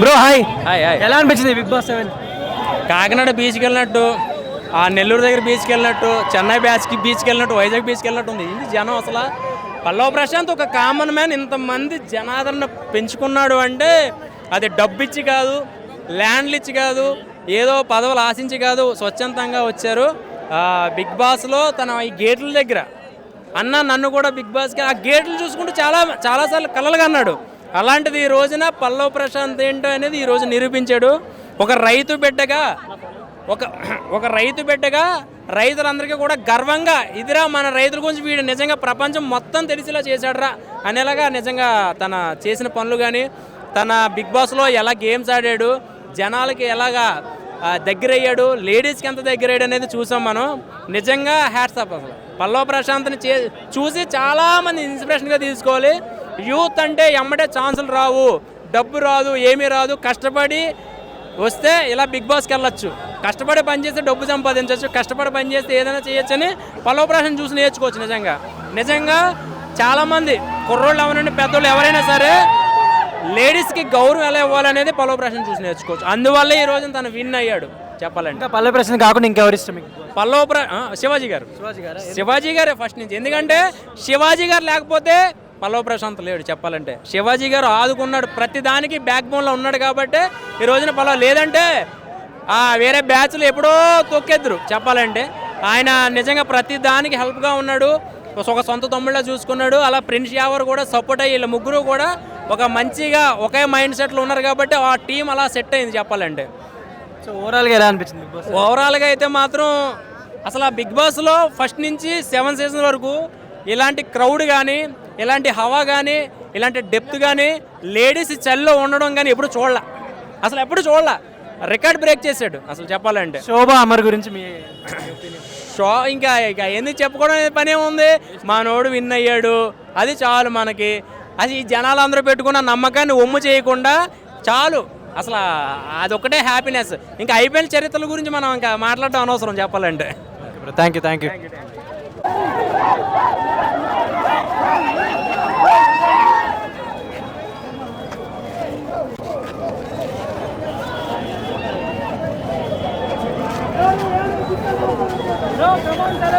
Bro hi hi hi ఎలా అనిపించింది big boss seven Kakinada బీచ్కి వెళ్ళినట్టు ఆ నెల్లూరు దగ్గర బీచ్కి వెళ్ళినట్టు చెన్నై బ్యాచ్కి బీచ్కి వెళ్ళినట్టు వైజాగ్ బీచ్కి వెళ్ళినట్టు ఉంది. ఇది జనం అసలు? పల్లవ ప్రశాంత్ ఒక కామన్ మ్యాన్ ఇంతమంది జనాదరణ పెంచుకున్నాడు అంటే అది డబ్బు ఇచ్చి కాదు ల్యాండ్లు ఇచ్చి కాదు ఏదో పదవులు ఆశించి కాదు స్వచ్ఛందంగా వచ్చారు. ఆ, బిగ్ బాస్లో తన ఈ గేట్ల దగ్గర అన్న నన్ను కూడా బిగ్ బాస్కి ఆ గేట్లు చూసుకుంటూ చాలా చాలాసార్లు కలలుగా అన్నాడు. అలాంటిది ఈ రోజున పల్లవ్ ప్రశాంత్ ఏంటో అనేది ఈరోజు నిరూపించాడు. ఒక రైతు బిడ్డగా ఒక ఒక రైతు బిడ్డగా రైతులందరికీ కూడా గర్వంగా ఇదిరా మన రైతుల గురించి వీడు నిజంగా ప్రపంచం మొత్తం తెలిసేలా చేశాడురా అనేలాగా నిజంగా తన చేసిన పనులు కానీ తన బిగ్ బాస్లో ఎలా గేమ్స్ ఆడాడు జనాలకి ఎలాగా దగ్గరయ్యాడు లేడీస్కి ఎంత దగ్గరయ్యాడు అనేది చూసాం మనం. నిజంగా హ్యాట్స్ అసలు. పల్లవ ప్రశాంత్ని చే చూసి చాలామంది ఇన్స్పిరేషన్గా తీసుకోవాలి. యూత్ అంటే ఎమ్మటే ఛాన్సులు రావు. డబ్బు రాదు ఏమీ రాదు. కష్టపడి వస్తే ఇలా బిగ్ బాస్కి వెళ్ళొచ్చు. కష్టపడి పనిచేస్తే డబ్బు సంపాదించవచ్చు కష్టపడి పనిచేస్తే ఏదైనా చేయొచ్చని పల్లవ ప్రశాంత్ చూసి నేర్చుకోవచ్చు నిజంగా. నిజంగా చాలామంది కుర్రోళ్ళు ఎవరైనా పెద్దోళ్ళు ఎవరైనా సరే లేడీస్కి గౌరవం ఎలా ఇవ్వాలనేది పల్లవ ప్రశాంత్ చూసి నేర్చుకోవచ్చు. అందువల్లే ఈ రోజున తను విన్ అయ్యాడు. చెప్పాలంటే ఇంకా పల్లె ప్రశ్న కాకుండా ఇంకెవరు ఇష్టం మీకు? పల్లవ ప్ర శివాజీ గారు. శివాజీ గారా? శివాజీ గారే ఫస్ట్ నుంచి. ఎందుకంటే శివాజీ గారు లేకపోతే పల్లవ ప్రశాంత్ లేడు చెప్పాలంటే. శివాజీ గారు ఆదుకున్నాడు ప్రతి దానికి బ్యాక్ బోన్లో ఉన్నాడు కాబట్టి ఈ రోజున పల్లవ లేదంటే ఆ వేరే బ్యాచ్లు ఎప్పుడో తొక్కేద్దరు చెప్పాలంటే. ఆయన నిజంగా ప్రతి దానికి హెల్ప్గా ఉన్నాడు. ఒక సొంత తమ్ముళ్ళ చూసుకున్నాడు. అలా ప్రిన్స్ యావర్ కూడా సపోర్ట్ అయ్యి వీళ్ళ ముగ్గురు కూడా ఒక మంచిగా ఒకే మైండ్ సెట్లో ఉన్నారు కాబట్టి ఆ టీం అలా సెట్ అయింది చెప్పాలంటే. సో ఓవరాల్గా ఎలా అనిపించింది బిగ్ బాస్? ఓవరాల్గా అయితే మాత్రం అసలు ఆ బిగ్ బాస్లో ఫస్ట్ నుంచి సెవెన్ సీజన్ వరకు ఇలాంటి క్రౌడ్ కానీ ఇలాంటి హవా కానీ ఇలాంటి డెప్త్ కానీ లేడీస్ చల్లో ఉండడం కానీ ఎప్పుడు చూడలే. అసలు ఎప్పుడు చూడలే. రికార్డ్ బ్రేక్ చేశాడు అసలు చెప్పాలంటే. శోభ అమర్ గురించి మీ షో ఇంకా ఇక ఎందుకు చెప్పుకోవడం పనే ఉంది. మనోడు విన్ అయ్యాడు. అది చాలు మనకి. అది ఈ జనాలందరూ పెట్టుకున్న నమ్మకాన్ని ఒమ్ము చేయకుండా చాలు. అసలు అదొక్కటే హ్యాపీనెస్ ఇంకా ఐపీఎల్ చరిత్రల గురించి మనం ఇంకా మాట్లాడడం అనవసరం చెప్పాలంటే. థ్యాంక్ యూ థ్యాంక్ యూ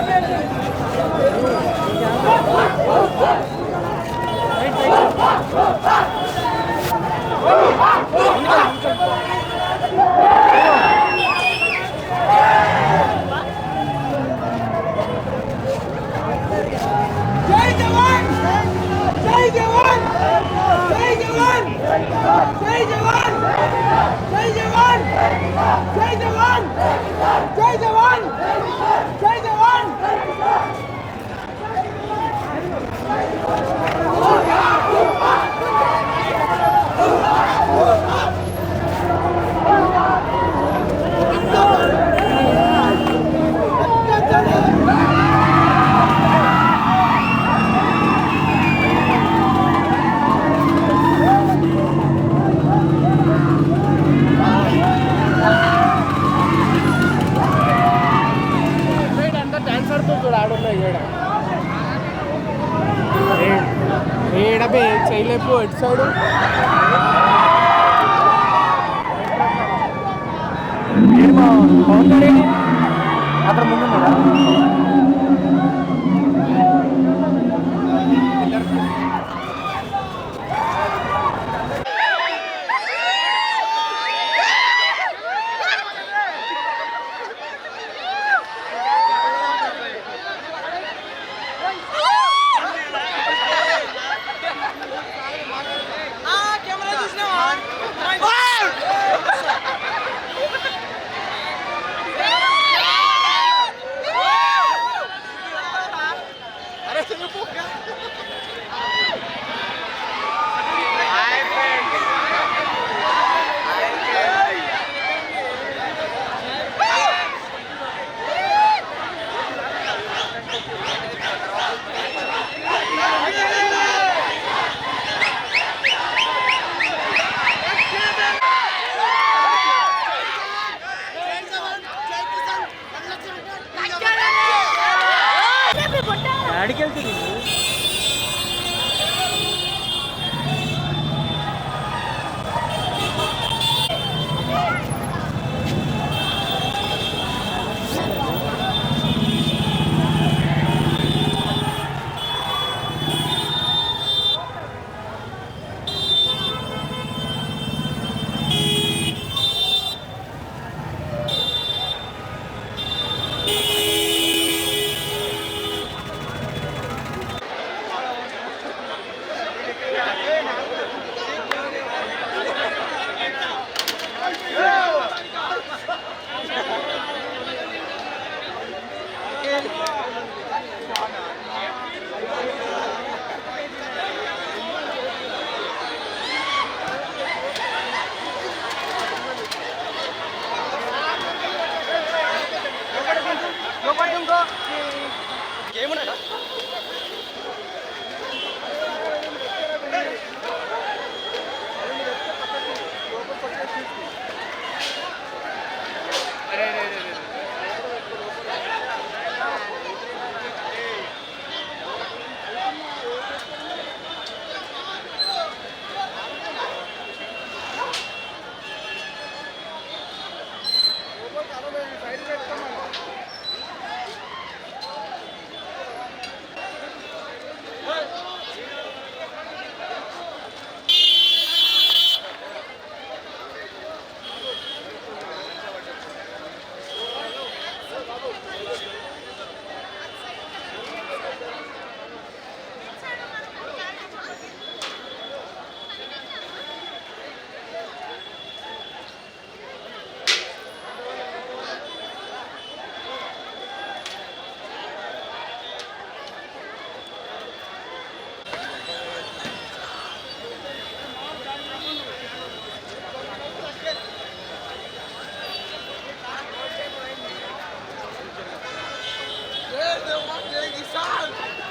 జై ఏడబే చేయలేపు ఎటు సైడు. అక్కడ ముందు Deus, Deus, Deus,